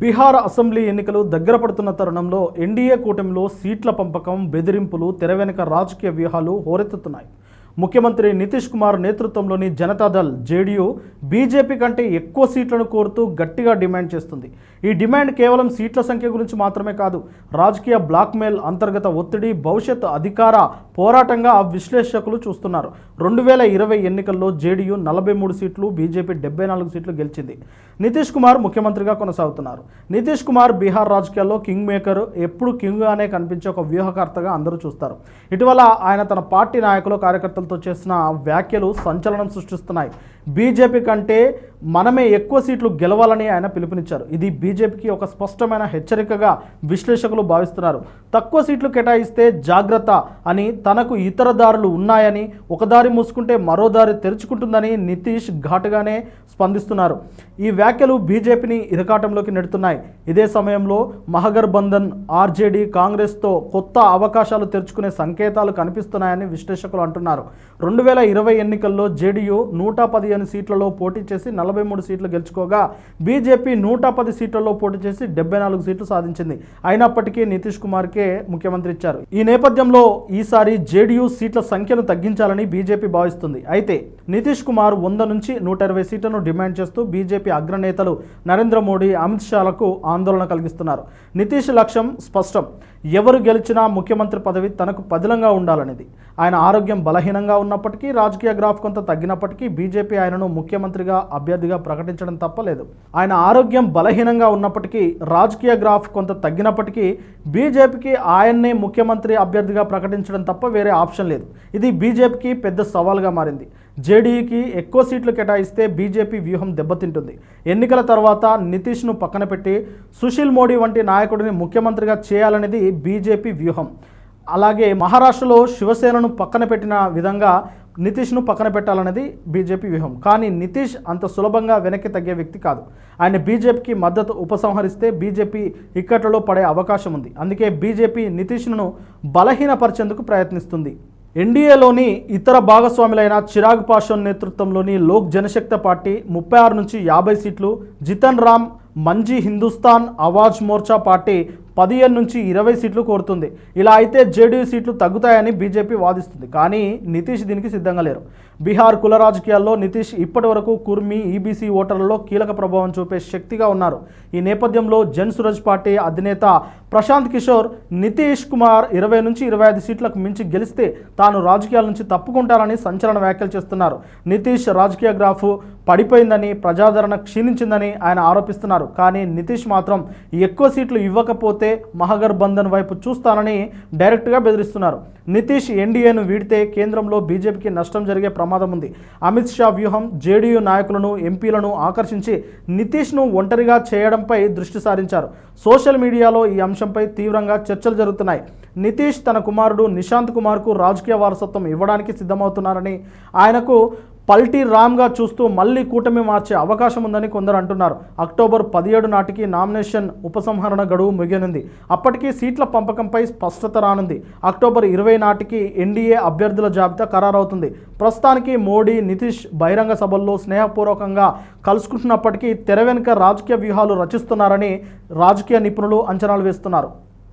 Bihar assembly ఎన్నికలు దగ్గర పడుతున్న తరుణంలో ఎన్డీఏ కూటమిలో సీట్ల పంపకం బెదిరింపులు తెర వెనుక రాజకీయ వ్యూహాలు హోరెత్తుతున్నాయి. ముఖ్యమంత్రి నితీష్ కుమార్ నేతృత్వంలోని జనతాదళ్ జేడీయూ బీజేపీ కంటే ఎక్కువ సీట్లను కోరుతూ గట్టిగా డిమాండ్ చేస్తుంది. ఈ డిమాండ్ కేవలం సీట్ల సంఖ్య గురించి మాత్రమే కాదు రాజకీయ బ్లాక్మెయిల్ అంతర్గత ఒత్తిడి భవిష్యత్ అధికార పోరాటంగా విశ్లేషకులు చూస్తున్నారు. రెండు వేల ఇరవై ఎన్నికల్లో జేడీయూ నలభై మూడు సీట్లు బీజేపీ డెబ్బై నాలుగు సీట్లు గెలిచింది. నితీష్ కుమార్ ముఖ్యమంత్రిగా కొనసాగుతున్నారు. నితీష్ కుమార్ బీహార్ రాజకీయాల్లో కింగ్ మేకర్ ఎప్పుడు కింగ్గానే కనిపించే ఒక వ్యూహకర్తగా అందరూ చూస్తారు. ఇటీవల ఆయన తన పార్టీ నాయకులు కార్యకర్తలతో చేసిన వ్యాఖ్యలు సంచలనం సృష్టిస్తున్నాయి. బీజేపీ కంటే మనమే ఎక్కువ సీట్లు గెలవాలని ఆయన పిలుపునిచ్చారు. ఇది బీజేపీకి ఒక స్పష్టమైన హెచ్చరికగా విశ్లేషకులు భావిస్తున్నారు. తక్కువ సీట్లు కేటాయిస్తే జాగ్రత్త అని తనకు ఇతర దారులు ఉన్నాయని ఒక దారి మూసుకుంటే మరో దారి తెరుచుకుంటుందని నితీష్ ఘాటుగానే స్పందిస్తున్నారు. ఈ వ్యాఖ్యలు బీజేపీని ఇరకాటంలోకి నెడుతున్నాయి. ఇదే సమయంలో మహగర్బంధన్ ఆర్జేడీ కాంగ్రెస్తో కొత్త అవకాశాలు తెరుచుకునే సంకేతాలు కనిపిస్తున్నాయని విశ్లేషకులు అంటున్నారు. రెండు వేల ఇరవై ఎన్నికల్లో జేడీయూ నూట పదిహేను సీట్లలో పోటీ చేసి నలభై మూడు సీట్లు గెలుచుకోగా బీజేపీ నూట పది సీట్లలో పోటీ చేసి డెబ్బై నాలుగు సీట్లు సాధించింది. అయినప్పటికీ నితీష్ కుమార్కే ముఖ్యమంత్రి ఇచ్చారు. ఈ నేపథ్యంలో ఈసారి జేడీయూ సీట్ల సంఖ్యను తగ్గించాలని బీజేపీ భావిస్తుంది. అయితే నితీష్ కుమార్ వంద నుంచి నూట ఇరవై సీట్లను డిమాండ్ చేస్తూ బీజేపీ అగ్రనేతలు నరేంద్ర మోడీ అమిత్ షాలకు ఆందోళన కలిగిస్తున్నారు. నితీష్ లక్ష్యం స్పష్టం. ఎవరు గెలిచినా ముఖ్యమంత్రి పదవి తనకు పదిలంగా ఉండాలనేది. ఆయన ఆరోగ్యం బలహీనంగా ఉన్నప్పటికీ రాజకీయ గ్రాఫ్ కొంత తగ్గినప్పటికీ బీజేపీ ఆయనను ముఖ్యమంత్రిగా అభ్యర్థిగా ప్రకటించడం తప్పలేదు. ఆయన ఆరోగ్యం బలహీనంగా ఉన్నప్పటికీ రాజకీయ గ్రాఫ్ కొంత తగ్గినప్పటికీ బీజేపీకి ఆయన్నే ముఖ్యమంత్రి అభ్యర్థిగా ప్రకటించడం తప్ప వేరే ఆప్షన్ లేదు. ఇది బీజేపీకి పెద్ద సవాల్గా మారింది. జేడీఈకి ఎక్కువ సీట్లు కేటాయిస్తే బీజేపీ వ్యూహం దెబ్బతింటుంది. ఎన్నికల తర్వాత నితీష్ను పక్కన పెట్టి సుశీల్ మోడీ వంటి నాయకుడిని ముఖ్యమంత్రిగా చేయాలనేది బీజేపీ వ్యూహం. అలాగే మహారాష్ట్రలో శివసేనను పక్కన పెట్టిన విధంగా నితీష్ను పక్కన పెట్టాలనేది బీజేపీ వ్యూహం. కానీ నితీష్ అంత సులభంగా వెనక్కి తగ్గే వ్యక్తి కాదు. ఆయన బీజేపీకి మద్దతు ఉపసంహరిస్తే బీజేపీ ఇక్కట్లలో పడే అవకాశం ఉంది. అందుకే బీజేపీ నితీష్ను బలహీనపరిచేందుకు ప్రయత్నిస్తుంది. ఎన్డీఏలోని ఇతర భాగస్వాములైన చిరాగ్ పాషోన్ నేతృత్వంలోని లోక్ జనశక్తి పార్టీ ముప్పై ఆరు నుంచి యాభై సీట్లు జితన్ రామ్ మంజీ హిందుస్థాన్ అవాజ్ మోర్చా పార్టీ పదిహేను నుంచి ఇరవై సీట్లు కోరుతుంది. ఇలా అయితే జేడీయూ సీట్లు తగ్గుతాయని బీజేపీ వాదిస్తుంది. కానీ నితీష్ దీనికి సిద్ధంగా లేరు. బీహార్ కుల రాజకీయాల్లో నితీష్ ఇప్పటి వరకు కుర్మి ఈబీసీ ఓటర్లలో కీలక ప్రభావం చూపే శక్తిగా ఉన్నారు. ఈ నేపథ్యంలో జన్ సురజ్ పార్టీ అధినేత ప్రశాంత్ కిషోర్ నితీష్ కుమార్ ఇరవై నుంచి ఇరవై ఐదు సీట్లకు మించి గెలిస్తే తాను రాజకీయాల నుంచి తప్పుకుంటారని సంచలన వ్యాఖ్యలు చేస్తున్నారు. నితీష్ రాజకీయ గ్రాఫ్ పడిపోయిందని ప్రజాదరణ క్షీణించిందని ఆయన ఆరోపిస్తున్నారు. కానీ నితీష్ మాత్రం ఎక్కువ సీట్లు ఇవ్వకపోతే మహగర్ మహాగర్బంధన్ వైపు చూస్తానని డైరెక్ట్గా బెదిరిస్తున్నారు. నితీష్ ఎన్డీఏను వీడితే కేంద్రంలో బీజేపీకి నష్టం జరిగే ప్రమాదం ఉంది. అమిత్ షా వ్యూహం జేడీయూ నాయకులను ఎంపీలను ఆకర్షించి నితీష్ను ఒంటరిగా చేయడంపై దృష్టి సారించారు. సోషల్ మీడియాలో ఈ అంశంపై తీవ్రంగా చర్చలు జరుగుతున్నాయి. నితీష్ తన కుమారుడు నిశాంత్ కుమార్కు రాజకీయ వారసత్వం ఇవ్వడానికి సిద్ధమవుతున్నారని ఆయనకు పల్టీ రామ్గా చూస్తూ మళ్ళీ కూటమి మార్చే అవకాశం ఉందని కొందరు అంటున్నారు. అక్టోబర్ పదిహేడు నాటికి నామినేషన్ ఉపసంహరణ గడువు ముగియనుంది. అప్పటికి సీట్ల పంపకంపై స్పష్టత రానుంది. అక్టోబర్ ఇరవై నాటికి ఎన్డీఏ అభ్యర్థుల జాబితా ఖరారవుతుంది. ప్రస్తుతానికి మోడీ నితీష్ బహిరంగ సభల్లో స్నేహపూర్వకంగా కలుసుకుంటున్నప్పటికీ తెర వెనుక రాజకీయ వ్యూహాలు రచిస్తున్నారని రాజకీయ నిపుణులు అంచనాలు వేస్తున్నారు.